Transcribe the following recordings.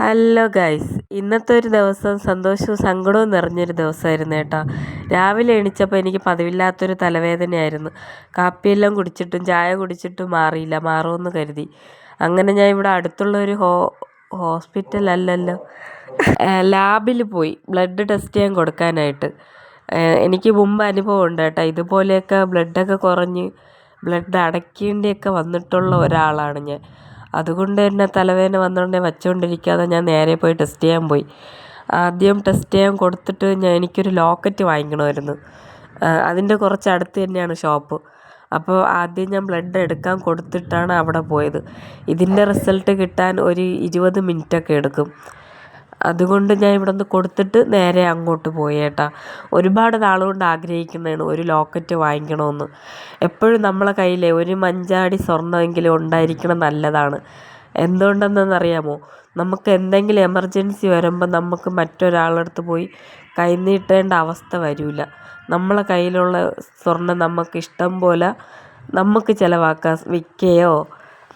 Hello guys ഇന്നത്തെ ഒരു ദിവസം സന്തോഷവും സങ്കടവും നിറഞ്ഞൊരു ദിവസമായിരുന്നു കേട്ടോ. രാവിലെ എണീച്ചപ്പോൾ എനിക്ക് പതിവില്ലാത്തൊരു തലവേദനയായിരുന്നു. കാപ്പിയെല്ലാം കുടിച്ചിട്ടും ചായ കുടിച്ചിട്ടും മാറിയില്ല. മാറുമെന്ന് കരുതി. അങ്ങനെ ഞാൻ ഇവിടെ അടുത്തുള്ള ഒരു ഹോ ഹോസ്പിറ്റൽ അല്ലല്ലോ ലാബിൽ പോയി. ബ്ലഡ് ടെസ്റ്റ് ചെയ്യാൻ കൊടുക്കാനായിട്ട്. എനിക്ക് മുമ്പ് അനുഭവം ഉണ്ട് കേട്ടോ. ഇതുപോലെയൊക്കെ ബ്ലഡൊക്കെ കുറഞ്ഞ് ബ്ലഡ് അടയ്ക്കേണ്ടിയൊക്കെ വന്നിട്ടുള്ള ഒരാളാണ് ഞാൻ. അതുകൊണ്ട് തന്നെ തലവേദന വന്നോണ്ടേ വച്ചുകൊണ്ടിരിക്കാതെ ഞാൻ നേരെ പോയി ടെസ്റ്റ് ചെയ്യാൻ പോയി. ആദ്യം ടെസ്റ്റ് ചെയ്യാൻ കൊടുത്തിട്ട് ഞാൻ എനിക്കൊരു ലോക്കറ്റ് വാങ്ങിക്കണമായിരുന്നു. അതിന്റെ കുറച്ച് അടുത്ത് തന്നെയാണ് ഷോപ്പ് അപ്പോൾ ആദ്യം ഞാൻ ബ്ലഡ് എടുക്കാൻ കൊടുത്തിട്ടാണ് അവിടെ പോയത്. ഇതിന്റെ റിസൾട്ട് കിട്ടാൻ ഒരു ഇരുപത് മിനിറ്റൊക്കെ എടുക്കും. അതുകൊണ്ട് ഞാൻ ഇവിടെ നിന്ന് കൊടുത്തിട്ട് നേരെ അങ്ങോട്ട് പോയി ഏട്ടാ ഒരുപാട് നാളുകൊണ്ട് ആഗ്രഹിക്കുന്നതാണ് ഒരു ലോക്കറ്റ് വാങ്ങിക്കണമെന്ന്. എപ്പോഴും നമ്മളെ കയ്യിൽ ഒരു മഞ്ചാടി സ്വർണമെങ്കിലും ഉണ്ടായിരിക്കണം നല്ലതാണ്. എന്തുകൊണ്ടെന്നറിയാമോ? നമുക്ക് എന്തെങ്കിലും എമർജൻസി വരുമ്പോൾ നമുക്ക് മറ്റൊരാളുടെ അടുത്ത് പോയി കൈനീട്ടേണ്ട അവസ്ഥ വരില്ല നമ്മളെ കയ്യിലുള്ള സ്വർണം നമുക്ക് ഇഷ്ടം പോലെ നമുക്ക് ചിലവാക്കാം. വിൽക്കുകയോ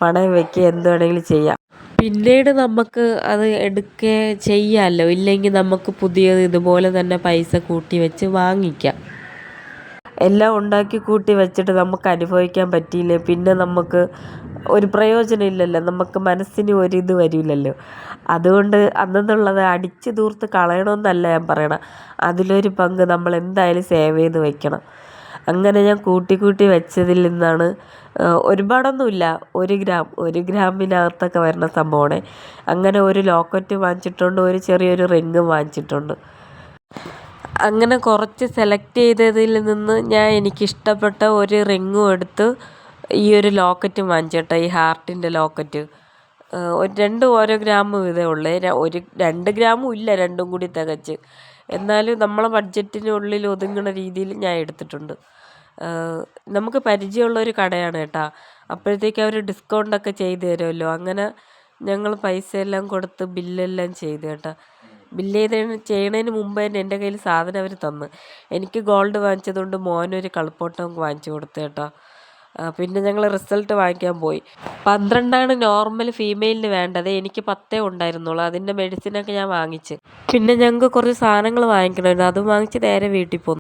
പണയം വയ്ക്കുകയോ എന്ത് വേണമെങ്കിലും ചെയ്യാം. പിന്നീട് നമുക്ക് അത് എടുക്കുക ചെയ്യാമല്ലോ ഇല്ലെങ്കിൽ നമുക്ക് പുതിയത് ഇതുപോലെ തന്നെ പൈസ കൂട്ടി വെച്ച് വാങ്ങിക്കാം. എല്ലാം ഉണ്ടാക്കി കൂട്ടി വെച്ചിട്ട് നമുക്ക് അനുഭവിക്കാൻ പറ്റിയില്ലേ? പിന്നെ നമുക്ക് ഒരു പ്രയോജനം ഇല്ലല്ലോ. നമുക്ക് മനസ്സിന് ഒരിത് വരില്ലല്ലോ. അതുകൊണ്ട് അന്നെന്നുള്ളത് അടിച്ച് തൂർത്ത് കളയണമെന്നല്ല ഞാൻ പറയണം. അതിലൊരു പങ്ക് നമ്മൾ എന്തായാലും സേവ് ചെയ്ത് വെക്കണം. അങ്ങനെ ഞാൻ കൂട്ടി കൂട്ടി വെച്ചതിൽ നിന്നാണ് ഒരുപാടൊന്നുമില്ല. ഒരു ഗ്രാം ഒരു ഗ്രാമിനകത്തൊക്കെ വരുന്ന സംഭവമാണ്. അങ്ങനെ ഒരു ലോക്കറ്റ് വാങ്ങിച്ചിട്ടുണ്ട് ഒരു ചെറിയൊരു റിങ്ങും വാങ്ങിച്ചിട്ടുണ്ട്. അങ്ങനെ കുറച്ച് സെലക്ട് ചെയ്തതിൽ നിന്ന് ഞാൻ എനിക്കിഷ്ടപ്പെട്ട ഒരു റിങ്ങും എടുത്ത് ഈ ഒരു ലോക്കറ്റും വാങ്ങിച്ചേട്ടാ ഈ ഹാർട്ടിന്റെ ലോക്കറ്റ്. ഒരു രണ്ട് ഓരോ ഗ്രാം വീതമേ ഉള്ളേ. ഒരു രണ്ട് ഗ്രാമും ഇല്ല രണ്ടും കൂടി തികച്ച്. എന്നാലും നമ്മളെ ബഡ്ജറ്റിനുള്ളിൽ ഒതുങ്ങുന്ന രീതിയിൽ ഞാൻ എടുത്തിട്ടുണ്ട്. നമുക്ക് പരിചയമുള്ള ഒരു കടയാണ് കേട്ടോ. അപ്പോഴത്തേക്ക് അവർ ഡിസ്കൗണ്ടൊക്കെ ചെയ്തു തരുമല്ലോ. അങ്ങനെ ഞങ്ങൾ പൈസ എല്ലാം കൊടുത്ത് ബില്ലെല്ലാം ചെയ്തു കേട്ടോ. ബില്ല് ചെയ്ത് ചെയ്യണതിന് മുമ്പ് തന്നെ എന്റെ കയ്യിൽ സാധനം അവർ തന്നു. എനിക്ക് ഗോൾഡ് വാങ്ങിച്ചതുകൊണ്ട് മോനൊരു കളിപ്പോട്ടം വാങ്ങിച്ചു കൊടുത്തു കേട്ടോ. പിന്നെ ഞങ്ങൾ റിസൾട്ട് വാങ്ങിക്കാൻ പോയി. പന്ത്രണ്ടാണ് നോർമൽ ഫീമെയിലിന് വേണ്ടത്. എനിക്ക് പത്തേ ഉണ്ടായിരുന്നുള്ളൂ. അതിന്റെ മെഡിസിനൊക്കെ ഞാൻ വാങ്ങിച്ച്. പിന്നെ ഞങ്ങൾക്ക് കുറച്ച് സാധനങ്ങൾ വാങ്ങിക്കണമായിരുന്നു. അതും വാങ്ങിച്ച് നേരെ വീട്ടിൽ പോന്നു.